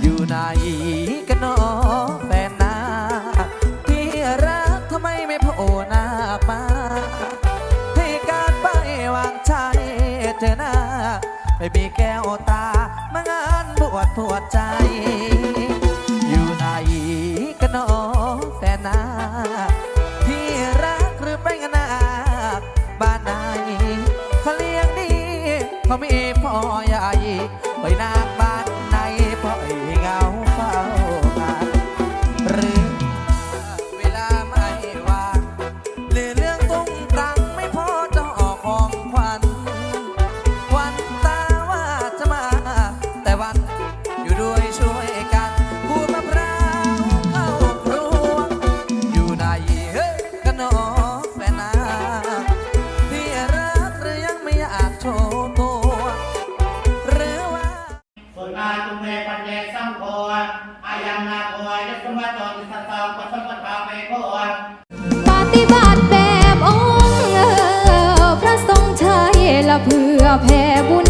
อยู่ไหนกันหนอแฟนนาที่รักทำไมไม่โผล่หน้ามาให้การไปวางใจเธอหน้าไม่มีแก้วตามางานบวชปวดใจ อยู่ไหนกันนอ นาที่รักหรือไปงานนาบ้านไหนเขาเลี้ยงดีเขามีพ่อใหญ่ไปนาบ้านไหนพ่อไอเหงาเฝ้า นาตุเมปัญเยสังโฆอายังนาโคยัสมะโตติสัตตาปัสสปะทาเปโคปฏิบัติแบบองค์พระทรงชัยละเพื่อแผ่บุญ